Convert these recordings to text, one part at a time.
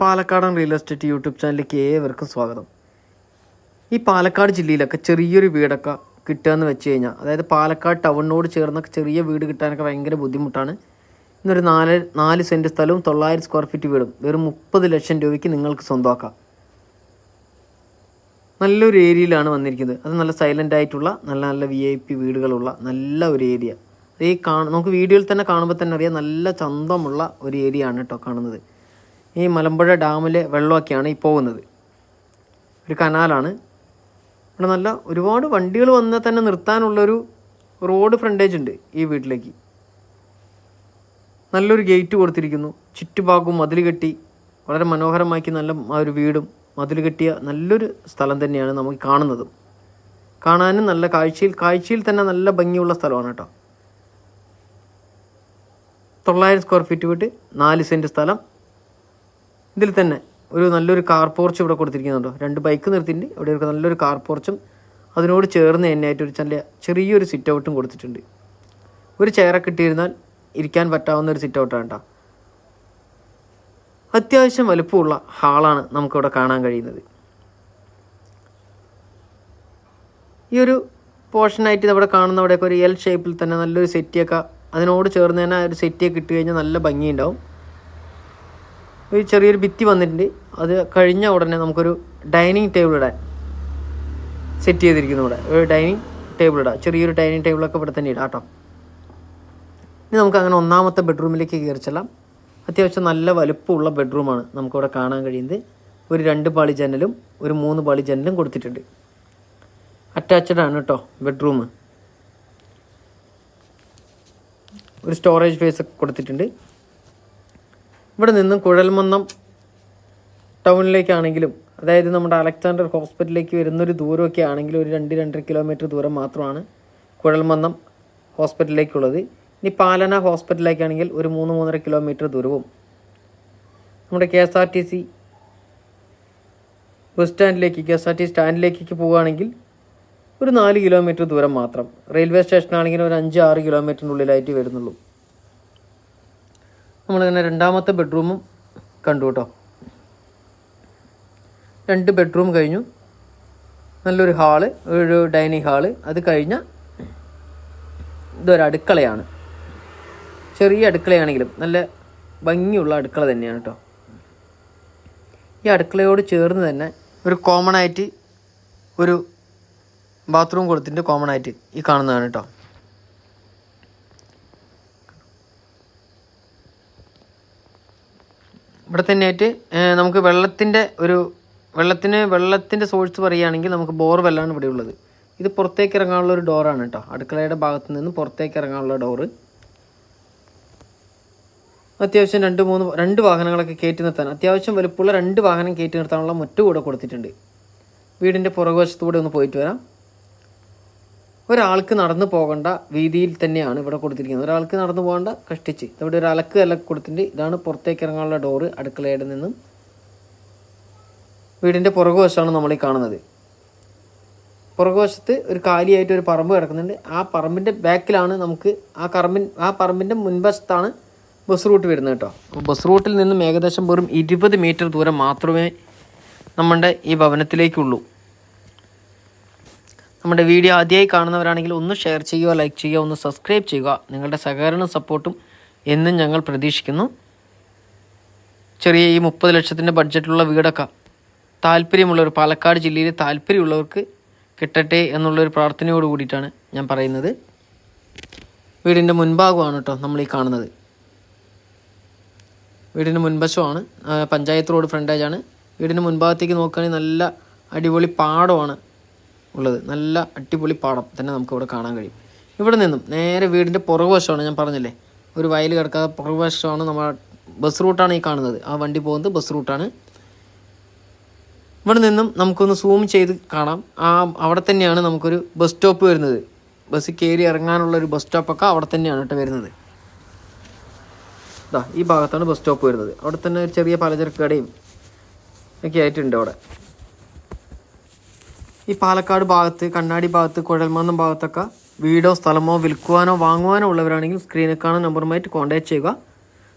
പാലക്കാടൻ real estate YouTube ചാനലിലേക്ക് ഏവർക്കും സ്വാഗതം. ഈ പാലക്കാട് ജില്ലയിലൊക്കെ ചെറിയൊരു വീടൊക്കെ കിട്ടുക എന്ന് വെച്ച് കഴിഞ്ഞാൽ അതായത് പാലക്കാട് ടൗണിനോട് ചേർന്നൊക്കെ ചെറിയ വീട് കിട്ടാനൊക്കെ ഭയങ്കര ബുദ്ധിമുട്ടാണ്. ഇന്നൊരു നാല് നാല് സെന്റ് സ്ഥലവും തൊള്ളായിരം സ്ക്വയർ ഫീറ്റ് വീടും വെറും മുപ്പത് ലക്ഷം രൂപയ്ക്ക് നിങ്ങൾക്ക് സ്വന്തമാക്കാം. നല്ലൊരു ഏരിയയിലാണ് വന്നിരിക്കുന്നത്. അത് നല്ല സൈലന്റ് ആയിട്ടുള്ള നല്ല നല്ല വി ഐ പി വീടുകളുള്ള നല്ല ഒരു ഏരിയ. ഈ കാണ നമുക്ക് വീഡിയോയിൽ തന്നെ കാണുമ്പോൾ തന്നെ അറിയാം നല്ല ചന്തമുള്ള ഒരു ഏരിയ ആണ് കേട്ടോ കാണുന്നത്. ഈ മലമ്പുഴ ഡാമിലെ വെള്ളമൊക്കെയാണ് ഈ പോകുന്നത്. ഒരു കനാലാണ്. ഇവിടെ നല്ല ഒരുപാട് വണ്ടികൾ വന്നാൽ തന്നെ നിർത്താനുള്ളൊരു റോഡ് ഫ്രണ്ടേജ് ഉണ്ട് ഈ വീട്ടിലേക്ക്. നല്ലൊരു ഗേറ്റ് കൊടുത്തിരിക്കുന്നു. ചുറ്റുഭാഗവും മതിൽ കെട്ടി. വളരെ മനോഹരമാക്കി നല്ല ആ ഒരു വീടും മതിൽ കെട്ടിയ നല്ലൊരു സ്ഥലം തന്നെയാണ് നമുക്ക് കാണുന്നതും. കാണാനും നല്ല കാഴ്ചയിൽ കാഴ്ചയിൽ തന്നെ നല്ല ഭംഗിയുള്ള സ്ഥലമാണ് കേട്ടോ. തൊള്ളായിരം സ്ക്വയർ ഫീറ്റ് വീട്ട് നാല് സെന്റ് സ്ഥലം. ഇതിൽ തന്നെ ഒരു നല്ലൊരു കാർ പോർച്ച് ഇവിടെ കൊടുത്തിരിക്കുന്നുണ്ടോ. രണ്ട് ബൈക്ക് നിർത്തിയിട്ടുണ്ട്. ഇവിടെ ഒരു നല്ലൊരു കാർ പോർച്ചും അതിനോട് ചേർന്ന് തന്നെ ആയിട്ട് ഒരു ചെറിയ ചെറിയൊരു സിറ്റ് ഔട്ടും കൊടുത്തിട്ടുണ്ട്. ഒരു ചെയറൊക്കെ കിട്ടിയിരുന്നാൽ ഇരിക്കാൻ പറ്റാവുന്ന ഒരു സിറ്റ് ഔട്ടാണ് കേട്ടോ അത്യാവശ്യം വലുപ്പമുള്ള ഹാളാണ് നമുക്കിവിടെ കാണാൻ കഴിയുന്നത്. ഈ ഒരു പോർഷനായിട്ട് ഇവിടെ കാണുന്ന അവിടെയൊക്കെ ഒരു എൽ ഷേപ്പിൽ തന്നെ നല്ലൊരു സെറ്റിയൊക്കെ അതിനോട് ചേർന്ന് തന്നെ ഒരു സെറ്റിയൊക്കെ ഇട്ട് കഴിഞ്ഞാൽ നല്ല ഭംഗിയുണ്ടാവും. ഒരു ചെറിയൊരു ഭിത്തി വന്നിട്ടുണ്ട്. അത് കഴിഞ്ഞ ഉടനെ നമുക്കൊരു ഡൈനിങ് ടേബിൾ ഇടാൻ സെറ്റ് ചെയ്തിരിക്കുന്നു ഇവിടെ. ഒരു ഡൈനിങ് ടേബിൾ ഇടാം. ചെറിയൊരു ഡൈനിങ് ടേബിളൊക്കെ ഇവിടെ തന്നെ ഇടാം കേട്ടോ. ഇനി നമുക്ക് അങ്ങനെ ഒന്നാമത്തെ ബെഡ്റൂമിലേക്ക് കയറി ചെല്ലാം. അത്യാവശ്യം നല്ല വലുപ്പമുള്ള ബെഡ്റൂമാണ് നമുക്കിവിടെ കാണാൻ കഴിയുന്നത്. ഒരു രണ്ട് പാളി ജനലും ഒരു മൂന്ന് പാളി ജനലും കൊടുത്തിട്ടുണ്ട്. അറ്റാച്ച്ഡ് ആണ് കേട്ടോ ബെഡ്റൂം. ഒരു സ്റ്റോറേജ് ഫേസ് ഒക്കെ കൊടുത്തിട്ടുണ്ട്. ഇവിടെ നിന്നും കുഴൽമന്നം ടൗണിലേക്കാണെങ്കിലും അതായത് നമ്മുടെ അലക്സാണ്ടർ ഹോസ്പിറ്റലിലേക്ക് വരുന്നൊരു ദൂരമൊക്കെ ആണെങ്കിലും ഒരു രണ്ട് രണ്ടര കിലോമീറ്റർ ദൂരം മാത്രമാണ് കുഴൽമന്നം ഹോസ്പിറ്റലിലേക്കുള്ളത്. ഇനി പാലന ഹോസ്പിറ്റലിലേക്കാണെങ്കിൽ ഒരു മൂന്ന് മൂന്നര കിലോമീറ്റർ ദൂരവും. നമ്മുടെ K S R T C bus സ്റ്റാൻഡിലേക്ക് K S R T സ്റ്റാൻഡിലേക്ക് പോവുകയാണെങ്കിൽ ഒരു നാല് കിലോമീറ്റർ ദൂരം മാത്രം. റെയിൽവേ സ്റ്റേഷനാണെങ്കിൽ ഒരു അഞ്ച് ആറ് കിലോമീറ്ററിനുള്ളിലായിട്ട് വരുന്നുള്ളൂ. നമ്മളിങ്ങനെ രണ്ടാമത്തെ ബെഡ്റൂമും കണ്ടു കേട്ടോ. രണ്ട് ബെഡ്റൂം കഴിഞ്ഞു. നല്ലൊരു ഹാൾ ഒരു ഡൈനിങ് ഹാൾ അത് കഴിഞ്ഞ ഇതൊരു അടുക്കളയാണ്. ചെറിയ അടുക്കളയാണെങ്കിലും നല്ല ഭംഗിയുള്ള അടുക്കള തന്നെയാണ് കേട്ടോ. ഈ അടുക്കളയോട് ചേർന്ന് തന്നെ ഒരു കോമൺ ആയിട്ട് ഒരു ബാത്റൂം കൊടുത്തിട്ട് കോമൺ ആയിട്ട് ഈ കാണുന്നതാണ് കേട്ടോ. ഇവിടെ തന്നെയായിട്ട് നമുക്ക് വെള്ളത്തിന്റെ ഒരു വെള്ളത്തിന് വെള്ളത്തിന്റെ സോഴ്സ് പറയുകയാണെങ്കിൽ നമുക്ക് ബോർ വെല്ലാണ് ഇവിടെ ഉള്ളത്. ഇത് പുറത്തേക്ക് ഇറങ്ങാനുള്ള ഒരു ഡോറാണ് കേട്ടോ അടുക്കളയുടെ ഭാഗത്ത് നിന്ന് പുറത്തേക്ക് ഇറങ്ങാനുള്ള ഡോറ് അത്യാവശ്യം രണ്ട് മൂന്ന് രണ്ട് വാഹനങ്ങളൊക്കെ കയറ്റി നിർത്താൻ. അത്യാവശ്യം വലുപ്പമുള്ള രണ്ട് വാഹനം കയറ്റി നിർത്താനുള്ള മുറ്റ കൂടെ കൊടുത്തിട്ടുണ്ട്. വീടിന്റെ പുറകുവശത്തൂടെ ഒന്ന് പോയിട്ട് വരാം. ഒരാൾക്ക് നടന്നു പോകേണ്ട വീതിയിൽ തന്നെയാണ് ഇവിടെ കൊടുത്തിരിക്കുന്നത്. ഒരാൾക്ക് നടന്നു പോകേണ്ട കഷ്ടിച്ച്. ഇവിടെ ഒരു അലക്ക് അലക്ക് കൊടുത്തിട്ടുണ്ട്. ഇതാണ് പുറത്തേക്ക് ഇറങ്ങാനുള്ള ഡോറ് അടുക്കളയുടെ നിന്നും വീടിന്റെ പുറകുവശമാണ് നമ്മൾ ഈ കാണുന്നത്. പുറകുവശത്ത് ഒരു കാലിയായിട്ട് ഒരു പറമ്പ് കിടക്കുന്നുണ്ട്. ആ പറമ്പിന്റെ ബാക്കിലാണ് നമുക്ക് ആ കറമ്പിൻ ആ പറമ്പിന്റെ മുൻവശത്താണ് ബസ് റൂട്ട് വരുന്നത് കേട്ടോ. അപ്പോൾ ബസ് റൂട്ടിൽ നിന്നും ഏകദേശം വെറും ഇരുപത് മീറ്റർ ദൂരം മാത്രമേ നമ്മുടെ ഈ ഭവനത്തിലേക്കുള്ളൂ. നമ്മുടെ വീഡിയോ ആദ്യമായി കാണുന്നവരാണെങ്കിൽ ഒന്ന് ഷെയർ ചെയ്യുക ലൈക്ക് ചെയ്യുക ഒന്ന് സബ്സ്ക്രൈബ് ചെയ്യുക. നിങ്ങളുടെ സഹകരണ സപ്പോർട്ടും എന്നും ഞങ്ങൾ പ്രതീക്ഷിക്കുന്നു. ചെറിയ ഈ മുപ്പത് ലക്ഷത്തിന്റെ ബഡ്ജറ്റിലുള്ള വീടൊക്കെ താല്പര്യമുള്ളവർ പാലക്കാട് ജില്ലയിൽ താല്പര്യമുള്ളവർക്ക് കിട്ടട്ടെ എന്നുള്ളൊരു പ്രാർത്ഥനയോട് കൂടിയിട്ടാണ് ഞാൻ പറയുന്നത്. വീടിന്റെ മുൻഭാഗമാണ് കേട്ടോ നമ്മൾ ഈ കാണുന്നത്. വീടിന്റെ മുൻവശമാണ് പഞ്ചായത്ത് റോഡ് ഫ്രണ്ടേജാണ് വീടിന്റെ മുൻഭാഗത്തേക്ക് നോക്കുകയാണെങ്കിൽ നല്ല അടിപൊളി പാടമാണ്. ഉള്ളത്. നല്ല അടിപൊളി പാടം തന്നെ നമുക്ക് ഇവിടെ കാണാൻ കഴിയും. ഇവിടെ നിന്നും നേരെ വീടിന്റെ പുറകുവശമാണ് ഞാൻ പറഞ്ഞില്ലേ? ഒരു വയൽ കിടക്കാതെ പുറകുവശമാണ് നമ്മൾ ബസ് റൂട്ടാണ് ഈ കാണുന്നത്. ആ വണ്ടി പോകുന്നത് ബസ് റൂട്ടാണ് ഇവിടെ നിന്നും നമുക്കൊന്ന് സൂം ചെയ്ത് കാണാം. ആ അവിടെ തന്നെയാണ് നമുക്കൊരു ബസ് സ്റ്റോപ്പ് വരുന്നത്. ബസ് കയറി ഇറങ്ങാനുള്ള ഒരു ബസ് സ്റ്റോപ്പൊക്കെ അവിടെ തന്നെയാണ് കേട്ടോ വരുന്നത്. ഇതാ ഈ ഭാഗത്താണ് ബസ് സ്റ്റോപ്പ് വരുന്നത്. അവിടെ തന്നെ ഒരു ചെറിയ പലചരക്ക് കടയും ഒക്കെ ആയിട്ടുണ്ട് അവിടെ. ഈ പാലക്കാട് ഭാഗത്ത് കണ്ണാടി ഭാഗത്ത് കുഴൽമന്നം ഭാഗത്തൊക്കെ വീടോ സ്ഥലമോ വിൽക്കുവാനോ വാങ്ങുവാനോ ഉള്ളവരാണെങ്കിൽ സ്ക്രീനിൽ കാണുന്ന നമ്പറുമായിട്ട് കോൺടാക്ട് ചെയ്യുക.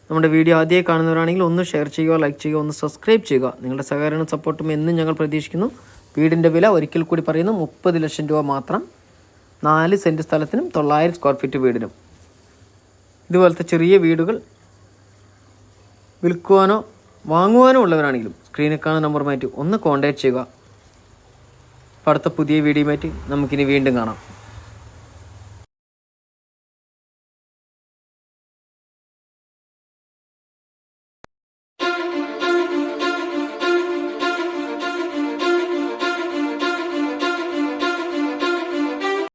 നമ്മുടെ വീഡിയോ ആദ്യമായി കാണുന്നവരാണെങ്കിൽ ഒന്ന് ഷെയർ ചെയ്യുക ലൈക്ക് ചെയ്യുക ഒന്ന് സബ്സ്ക്രൈബ് ചെയ്യുക. നിങ്ങളുടെ സഹകരണ സപ്പോർട്ടും എന്നും ഞങ്ങൾ പ്രതീക്ഷിക്കുന്നു. വീടിന്റെ വില ഒരിക്കൽ കൂടി പറയുന്നു മുപ്പത് ലക്ഷം രൂപ മാത്രം. നാല് സെന്റ് സ്ഥലത്തിനും തൊള്ളായിരം സ്ക്വയർ ഫീറ്റ് വീടിനും. ഇതുപോലത്തെ ചെറിയ വീടുകൾ വിൽക്കുവാനോ വാങ്ങുവാനോ ഉള്ളവരാണെങ്കിലും സ്ക്രീനിൽ കാണുന്ന നമ്പറുമായിട്ട് ഒന്ന് കോൺടാക്റ്റ് ചെയ്യുക. അപ്പോൾ അടുത്ത പുതിയ വീഡിയോയുമായിട്ട് നമുക്കിനി വീണ്ടും കാണാം.